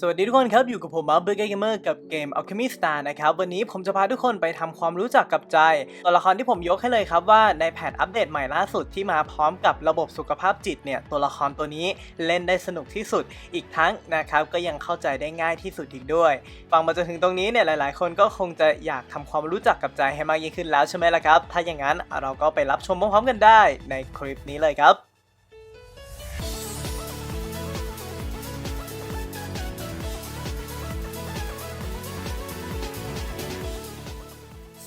สวัสดีทุกคนครับ อยู่กับผมมาร์เบอร์เกมเมอร์กับเกม Alchemy Star นะครับ วันนี้ผมจะพาทุกคนไปทำความรู้จักกับใจตัวละครที่ผมยกให้เลยครับว่าในแพทอัปเดตใหม่ล่าสุดที่มาพร้อมกับระบบสุขภาพจิตเนี่ยตัวละครตัวนี้เล่นได้สนุกที่สุดอีกทั้งนะครับก็ยังเข้าใจได้ง่ายที่สุดอีกด้วย ฟังมาจนถึงตรงนี้เนี่ยหลาย ๆ คนก็คงจะอยากทำความรู้จักกับใจให้มากยิ่งขึ้นแล้วใช่ไหมล่ะครับ ถ้าอย่างนั้นเราก็ไปรับชมพร้อมๆกันได้ในคลิปนี้เลยครับ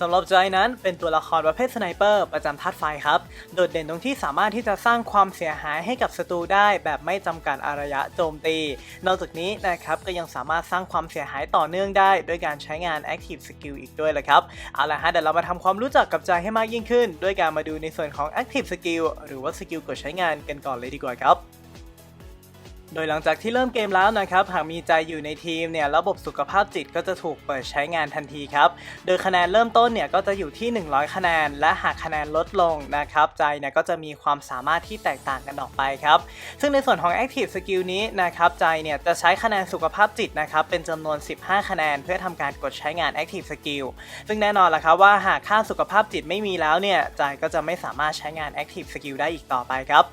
สำหรับใจนั้นเป็นตัวละครประเภทสไนเปอร์ประจำธาตุไฟครับ โดดเด่นตรงที่สามารถที่จะสร้างความเสียหายให้กับศัตรูได้แบบไม่จำกัดอารยะโจมตี นอกจากนี้นะครับก็ยังสามารถสร้างความเสียหายต่อเนื่องได้ ด้วยการใช้งาน Active Skill อีกด้วยลยครับ เอาละฮะเดี๋ยวเรามาทำความรู้จักกับใจให้มากยิ่งขึ้น ด้วยการมาดูในส่วนของ Active Skill หรือว่าสกิลกดใช้งานกันก่อนเลยดีกว่าครับ โดยหลังจากที่เริ่มเกมแล้วนะครับ หากมีใจอยู่ในทีมเนี่ยระบบสุขภาพจิตก็จะถูกเปิดใช้งานทันทีครับ โดยคะแนนเริ่มต้นเนี่ยก็จะอยู่ที่ 100 คะแนน และหากคะแนนลดลงนะครับ ใจเนี่ยก็จะมีความสามารถที่แตกต่างกันออกไปครับ ซึ่งในส่วนของ Active Skill นี้นะครับ ใจเนี่ยจะใช้คะแนนสุขภาพจิตนะครับเป็นจำนวน 15 คะแนน เพื่อทำการกดใช้งาน Active Skill ซึ่งแน่นอนละครับว่าหากค่าสุขภาพจิตไม่มีแล้วเนี่ยใจก็จะไม่สามารถใช้งาน Active Skill ได้อีกต่อไปครับ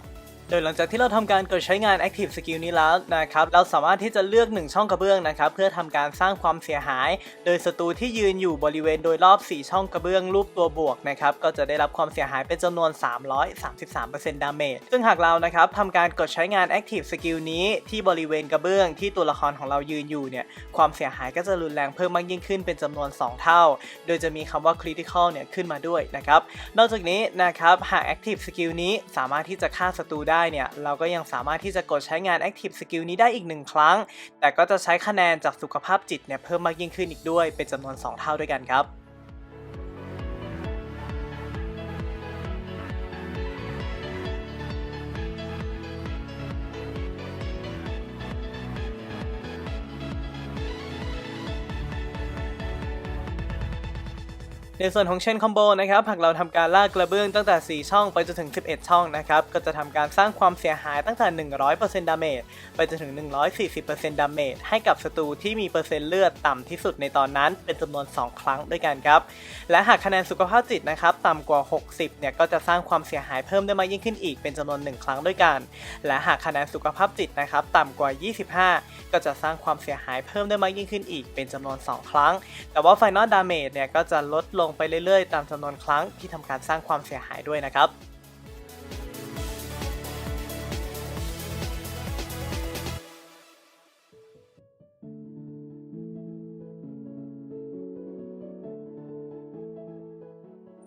โดยหลังจากที่เราทำการกดใช้งาน Active Skill นี้แล้วนะครับ เราสามารถที่จะเลือก 1 ช่องกระเบื้องนะครับ เพื่อทำการสร้างความเสียหาย โดยศัตรูที่ยืนอยู่บริเวณโดยรอบ 4 ช่องกระเบื้องรูปตัวบวกนะครับ ก็จะได้รับความเสียหายเป็นจำนวน 333%ดาเมจ ซึ่งหากเรานะครับทำการกดใช้งาน Active Skill นี้ที่บริเวณกระเบื้องที่ตัวละครของเรายืนอยู่เนี่ย ความเสียหายก็จะรุนแรงเพิ่มมากยิ่งขึ้นเป็นจำนวน 2 เท่า โดยจะมีคำว่า Critical เนี่ยขึ้นมาด้วยนะครับ นอกจากนี้นะครับหาก Active Skill นี้สามารถที่จะฆ่าศัตรูได้เนี่ย เราก็ยังสามารถที่จะกดใช้งาน Active Skill นี้ได้อีกหนึ่งครั้ง แต่ก็จะใช้คะแนนจากสุขภาพจิตเนี่ยเพิ่มมากยิ่งขึ้นอีกด้วยเป็นจำนวน 2 เท่าด้วยกันครับ ในส่วนของเชนคอมโบนะครับหากเราทำการลากกระเบื้องตั้งแต่ 4 ช่องไปจนถึง 11 ช่องนะครับก็จะทำการสร้างความเสียหายตั้งแต่ 100%ดาเมจไปจนถึง 140%ดาเมจให้กับศัตรูที่มีเปอร์เซ็นต์เลือดต่ำที่สุดในตอนนั้นเป็นจำนวน 2 ครั้งด้วยกันครับ และหากคะแนนสุขภาพจิตนะครับต่ำกว่า 60 เนี่ยก็จะสร้างความเสียหายเพิ่มได้มากยิ่งขึ้นอีกเป็นจำนวน 1 ครั้งด้วยกัน และหากคะแนนสุขภาพจิตนะครับต่ำกว่า 25 ก็จะสร้างความเสียหายเพิ่มได้มากยิ่งขึ้นอีกเป็นจำนวน 2 ครั้ง แต่ว่า Final Damage เนี่ยก็จะลดลงงไปเรื่อยๆ ตามจำนวนครั้งที่ทำการสร้างความเสียหายด้วยนะครับ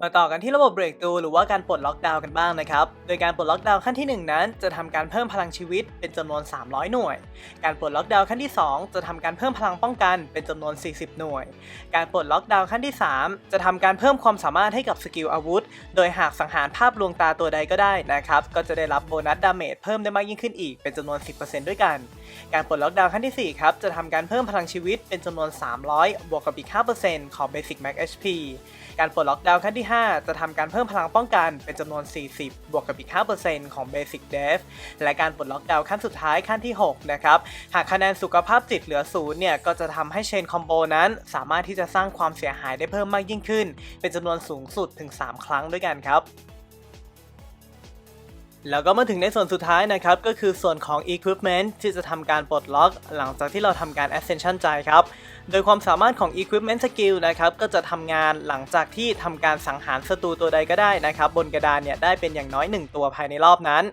มาต่อกันที่ระบบเบรกตูหรือว่าการปลดล็อกดาวน์กันบ้างนะครับ โดยการปลดล็อกดาวน์ขั้นที่ 1 นั้น จะทำการเพิ่มพลังชีวิตเป็นจำนวน 300 หน่วย การปลดล็อกดาวน์ขั้นที่ 2 จะทำการเพิ่มพลังป้องกันเป็นจำนวน 40 หน่วย การปลดล็อกดาวน์ขั้นที่ 3 จะทำการเพิ่มความสามารถให้กับสกิลอาวุธ โดยหากสังหารภาพลวงตาตัวใดก็ได้นะครับ ก็จะได้รับโบนัสดาเมจเพิ่มได้มากยิ่งขึ้นอีกเป็นจำนวน 10%ด้วยกัน การปลดล็อกดาวน์ขั้นที่4ครับจะทำการเพิ่มพลังชีวิตเป็นจำนวน 300 บวกกับอีก 5%ของ Basic Max HP การปลดล็อกดาวน์ขั้นที่5 จะทำการเพิ่มพลังป้องกันเป็นจำนวน 40 บวกกับอีก 5%ของ Basic Def และการปลดล็อกดาวน์ขั้นสุดท้ายขั้นที่ 6 นะครับ หากคะแนนสุขภาพจิตเหลือศูนย์เนี่ย ก็จะทำให้เชนคอมโบนั้น สามารถที่จะสร้างความเสียหายได้เพิ่มมากยิ่งขึ้น เป็นจำนวนสูงสุดถึง 3 ครั้งด้วยกันครับแล้วก็มาถึงในส่วนสุดท้ายนะครับ ก็คือส่วนของ Equipment ที่จะทำการปลดล็อก หลังจากที่เราทำการ Ascension ใจครับ โดยความสามารถของ Equipment Skill นะครับก็จะทำงานหลังจากที่ทำการสังหารศัตรูตัวใดก็ได้นะครับบนกระดานเนี่ยได้เป็นอย่างน้อย 1 ตัวภายในรอบนั้น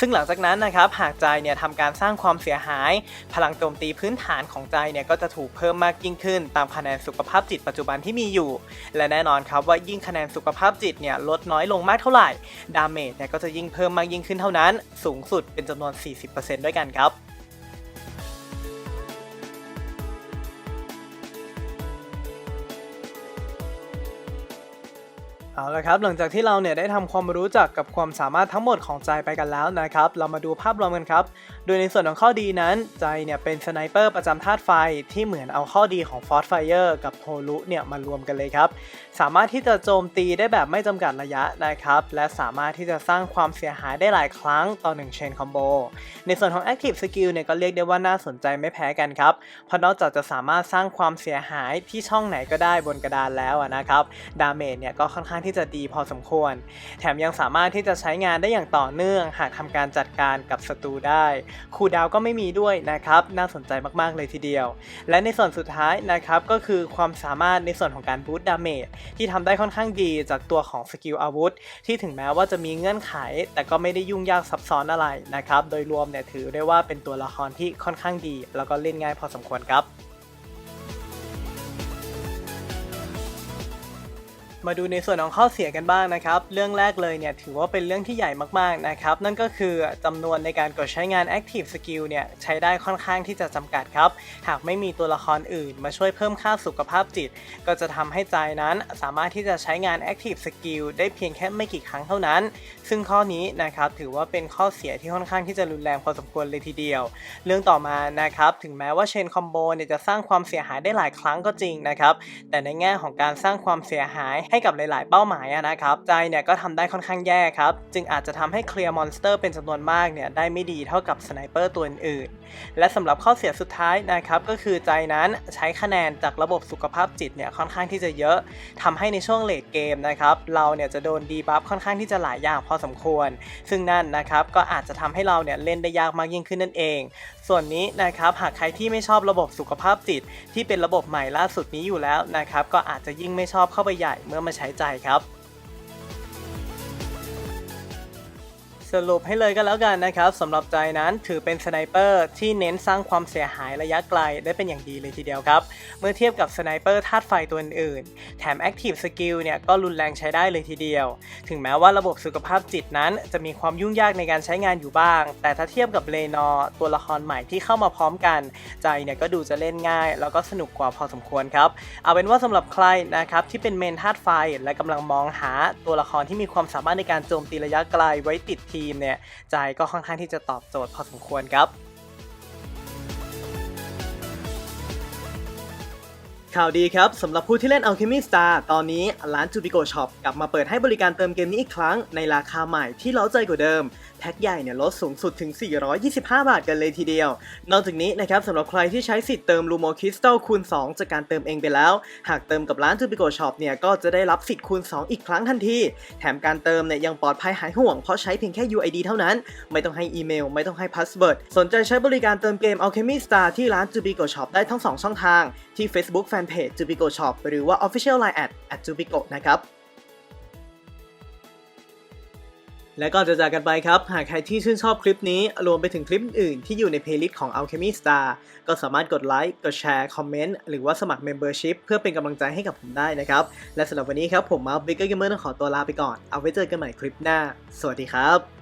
ซึ่งหลังจากนั้นนะครับหากใจเนี่ยทำการสร้างความเสียหาย พลังโจมตีพื้นฐานของใจเนี่ยก็จะถูกเพิ่มมากยิ่งขึ้น ตามคะแนนสุขภาพจิตปัจจุบันที่มีอยู่ และแน่นอนครับว่ายิ่งคะแนนสุขภาพจิตเนี่ยลดน้อยลงมากเท่าไหร่ดาเมจเนี่ยก็จะยิ่งเพิ่มมากยิ่งขึ้นเท่านั้น สูงสุดเป็นจำนวน 40%ด้วยกันครับ เอาละครับหลังจากที่เราเนี่ยได้ทำความรู้จักกับความสามารถทั้งหมดของใจไปกันแล้วนะครับ เรามาดูภาพรวมกันครับ โดยในส่วนของข้อดีนั้นใจเนี่ยเป็นสไนเปอร์ประจำธาตุไฟที่เหมือนเอาข้อดีของฟอสไฟเออร์กับโฮลุเนี่ยมารวมกันเลยครับ สามารถที่จะโจมตีได้แบบไม่จำกัดระยะนะครับ และสามารถที่จะสร้างความเสียหายได้หลายครั้งต่อ1 Chain Combo ในส่วนของ Active Skill เนี่ยก็เรียกได้ว่าน่าสนใจไม่แพ้กันครับเพราะนอกจากจะสามารถสร้างความเสียหายที่ช่องไหนก็ได้บนกระดานแล้วอะนะครับดาเมจเนี่ยก็ค่อนข้างที่จะดีพอสมควร แถมยังสามารถที่จะใช้งานได้อย่างต่อเนื่อง หากทำการจัดการกับศัตรูได้คูดาวก็ไม่มีด้วยนะครับ น่าสนใจมาก ๆ เลยทีเดียว และในส่วนสุดท้ายนะครับก็คือความสามารถในส่วนของการบูตดาเมจที่ทำได้ค่อนข้างดีจากตัวของสกิลอาวุธ ที่ถึงแม้ว่าจะมีเงื่อนไข แต่ก็ไม่ได้ยุ่งยากซับซ้อนอะไรนะครับ โดยรวมเนี่ยถือได้ว่าเป็นตัวละครที่ค่อนข้างดี แล้วก็เล่นง่ายพอสมควรครับ มาดูในส่วนของข้อเสียกันบ้างนะครับ เรื่องแรกเลยเนี่ยถือว่าเป็นเรื่องที่ใหญ่มากๆนะครับ นั่นก็คือจำนวนในการกดใช้งาน Active Skill เนี่ยใช้ได้ค่อนข้างที่จะจำกัดครับ หากไม่มีตัวละครอื่น มาช่วยเพิ่มค่าสุขภาพจิต ก็จะทำให้ใจนั้นสามารถที่จะใช้งาน Active Skill ได้เพียงแค่ไม่กี่ครั้งเท่านั้น ซึ่งข้อนี้นะครับถือว่าเป็นข้อเสียที่ค่อนข้างที่จะรุนแรงพอสมควรเลยทีเดียว เรื่องต่อมานะครับถึงแม้ว่าเชนคอมโบเนี่ยจะสร้างความเสียหายได้หลายครั้งก็จริงนะครับแต่ในแง่ของการสร้างความเสียหายให้กับหลายๆ เป้าหมายอะนะครับ ใจเนี่ยก็ทำได้ค่อนข้างแย่ครับ จึงอาจจะทำให้เคลียร์มอนสเตอร์เป็นจำนวนมากเนี่ยได้ไม่ดีเท่ากับสไนเปอร์ตัวอื่นๆและสำหรับข้อเสียสุดท้ายนะครับก็คือใจนั้นใช้คะแนนจากระบบสุขภาพจิตเนี่ยค่อนข้างที่จะเยอะทำให้ในช่วงเลดเกมนะครับเราเนี่ยจะโดนดีบัฟค่อนข้างที่จะหลายอย่างพอสมควร ซึ่งนั่นนะครับก็อาจจะทำให้เราเนี่ยเล่นได้ยากมากยิ่งขึ้นนั่นเอง ส่วนนี้นะครับหากใครที่ไม่ชอบระบบสุขภาพจิต ที่เป็นระบบใหม่ล่าสุดนี้อยู่แล้วนะครับก็อาจจะยิ่งไม่ชอบเข้าไปใหญ่เมื่อมาใช้ใจครับ สรุปให้เลยก็แล้วกันนะครับสำหรับใจนั้นถือเป็นสไนเปอร์ที่เน้นสร้างความเสียหายระยะไกลได้เป็นอย่างดีเลยทีเดียวครับ เมื่อเทียบกับสไนเปอร์ธาตุไฟตัวอื่นๆแถม Active Skill เนี่ยก็รุนแรงใช้ได้เลยทีเดียว ถึงแม้ว่าระบบสุขภาพจิตนั้นจะมีความยุ่งยากในการใช้งานอยู่บ้าง แต่ถ้าเทียบกับเลนอตัวละครใหม่ที่เข้ามาพร้อมกัน ใจเนี่ยก็ดูจะเล่นง่าย แล้วก็สนุกกว่าพอสมควรครับ เอาเป็นว่าสำหรับใครนะครับที่เป็นเมนธาตุไฟและกำลังมองหาตัวละครที่มีความสามารถในการโจมตีระยะไกลไว้ติดทีมเนี่ยใจก็ค่อนข้างที่จะตอบโจทย์พอสมควรครับข่าวดีครับสำหรับผู้ที่เล่น Alchemy Star ตอนนี้ร้าน Jubico Shop กลับมาเปิดให้บริการเติมเกมนี้อีกครั้งในราคาใหม่ที่เล้าใจกว่าเดิม แพ็คใหญ่เนี่ยลดสูงสุดถึง 425 บาทกันเลยทีเดียว นอกจากนี้นะครับสำหรับใครที่ใช้สิทธิ์เติม Lumo Crystal คูณ 2 จากการเติมเองไปแล้ว หากเติมกับร้าน Jubico Shop เนี่ยก็จะได้รับสิทธิ์คูณ 2 อีกครั้งทันที แถมการเติมเนี่ยยังปลอดภัยหายห่วงเพราะใช้เพียงแค่ UID เท่านั้น ไม่ต้องให้อีเมล ไม่ต้องให้พาสเวิร์ดสนใจใช้บริการเติมเกม Alchemy Star ที่ร้าน Jubico Shop ได้ทั้ง 2 ช่องทาง ที่ Facebook Fanpage Jubico Shop หรือว่า Official Line at Jubico นะครับ และก่อนจะจากกันไปครับ หากใครที่ชื่นชอบคลิปนี้ รวมไปถึงคลิปอื่นที่อยู่ในเพลย์ลิสต์ของ Alchemy Star ก็สามารถกดไลค์ กดแชร์ คอมเมนต์ หรือว่าสมัคร Membership เพื่อเป็นกำลังใจให้กับผมได้นะครับ และสำหรับวันนี้ครับผมมาบิ๊กเกอร์เกมเมอร์ต้องขอตัวลาไปก่อน เอาไว้เจอกันใหม่คลิปหน้า สวัสดีครับ